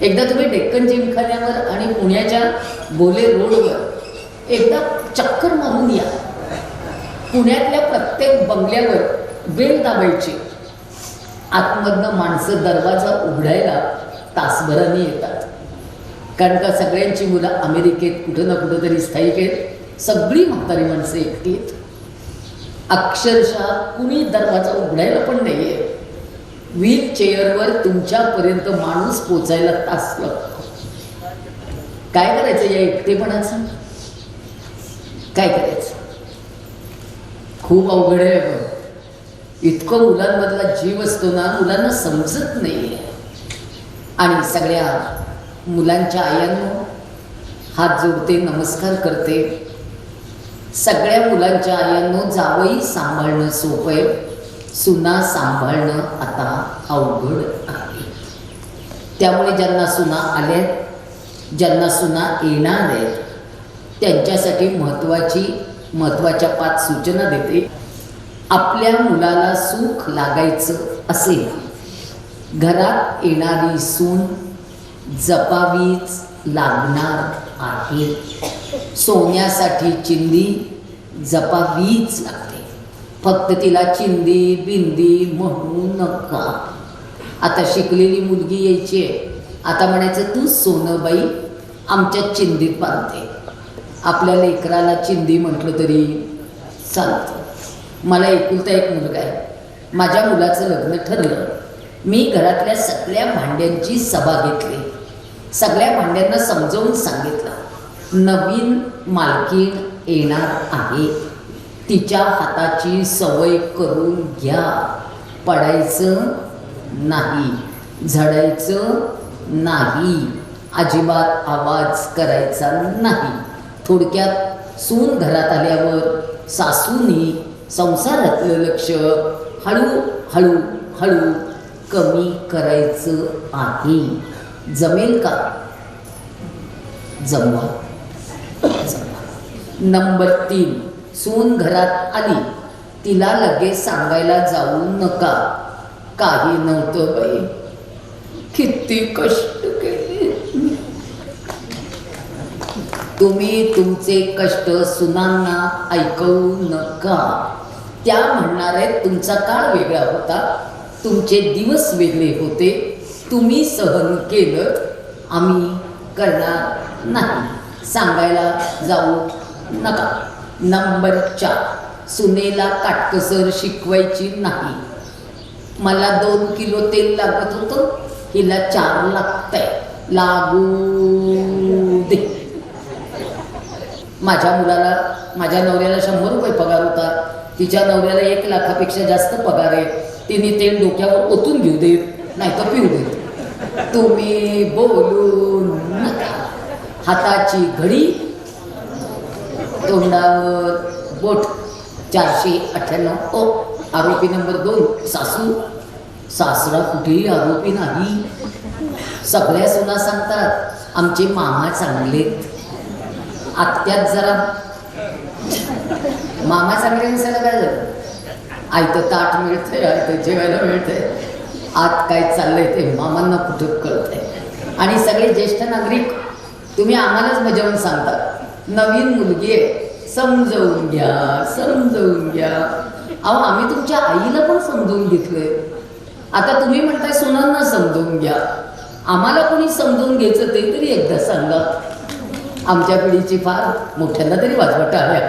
एकदा तुम्ही डेक्कन जिमखान्यावर आणि पुण्याच्या बोले रोडवर एकदा चक्कर मारून या. पुण्यातल्या प्रत्येक बंगल्यावर बेल दाबायची. आतमधनं माणसं दरवाजा उघडायला तासभराने येतात. कारण का सगळ्यांची मुलं अमेरिकेत कुठं ना कुठं तरी स्थायिक आहेत. सगळी म्हातारी माणसं एकटी आहेत अक्षरशः कुणी दरवाजा उघडायला पण नाही आहे व्हील चेअरवर तुमच्यापर्यंत माणूस पोचायला तास लागतो. काय करायचं या एकटेपणाचं? काय करायचं? खूप अवघड आहे बघ. इतकं मुलांमधला जीव असतो ना मुलांना समजत नाही. आणि सगळ्या मुलांच्या आयांना हात जोडते नमस्कार करते. सगळ्या मुलांच्या आयांनो जावई सांभाळणं सोपं आहे. सुना सांभाळणं आता अवघड आहे. त्यामुळे ज्यांना सुना आल्यात ज्यांना सुना येणार आहेत त्यांच्यासाठी महत्त्वाची महत्त्वाच्या पाच सूचना देते. आपल्या मुलाला सुख लागायचं असेल घरात येणारी सून जपावीच लागणार आहे. सोन्यासाठी चिंदी जपावीच लागते. फक्त तिला चिंदी बिंदी म्हणू नका. आता शिकलेली मुलगी यायची आहे. आता म्हणायचं तू सोनं बाई आमच्या चिंदीत बांधते आपल्या लेकराला चिंदी म्हटलं तरी चालतं. मला एकुलता एक मुलगा आहे. माझ्या मुलाचं लग्न ठरलं. मी घरातल्या सगळ्या भांड्यांची सभा घेतली. सगळ्या भांड्यांना समजावून सांगितलं. नवीन मालकीण येणार आहे. तिच्या हाताची सवय करून घ्या. पडायचं नाही झडायचं नाही अजिबात आवाज करायचा नाही. थोडक्यात सून घरात आल्यावर सासूनी संसारातलं लक्ष हळू हळू हळू कमी करायचं आहे. जमेल का? जमवा. जमवा. नंबर तीन. सून घरात आली. तिला लगेच सांगायला जाऊ नका. काही नव्हतं बाई. किती कष्ट केले. तुम्ही तुमचे कष्ट सुनांना ऐकवू नका. त्या म्हणणार आहेत तुमचा काळ वेगळा होता. तुमचे दिवस वेगळे होते. तुम्ही सहन केलं. आम्ही करणार नाही. सांगायला जाऊ नका. नंबर चार सुनेला काटकसर शिकवायची नाही. मला दोन किलो तेल लागत होतं हिला चार लागतंय. लागू दे. माझ्या मुलाला माझ्या नवऱ्याला शंभर रुपये पगार होता. तिच्या नवऱ्याला एक लाखापेक्षा जास्त पगार आहे. तिने तेल डोक्यावर ओतून घेऊ देत नाही तर पिऊ देत तुम्ही बोलू नका. हाताची घडी तोंडावर बोट चारशे अठ्ठ्याण्णव. ओ आरोपी नंबर दोन सासू. सासरा कुठेही आरोपी नाही. सगळ्या सुना सांगतात आमचे मामा चांगले आत्यात जरा. मामा चांगले नसायला काय झालं? आयतं ताट मिळतंय आयतं जेवायला मिळतंय. आत काय चाललंय ते मामांना कुठं कळतंय? आणि सगळे ज्येष्ठ नागरिक तुम्ही आम्हालाच बजावून सांगतात नवीन मुलगी आहे. समजवून घ्या समजवून घ्या. अहो आम्ही तुमच्या आईला पण समजून घेतलंय आता तुम्ही म्हणताय सुनांना समजवून घ्या. आम्हाला कोणी समजून घ्यायचं ते तरी एकदा सांगा. आमच्या पिढीची फार मोठ्यांना तरी वाजवट आहे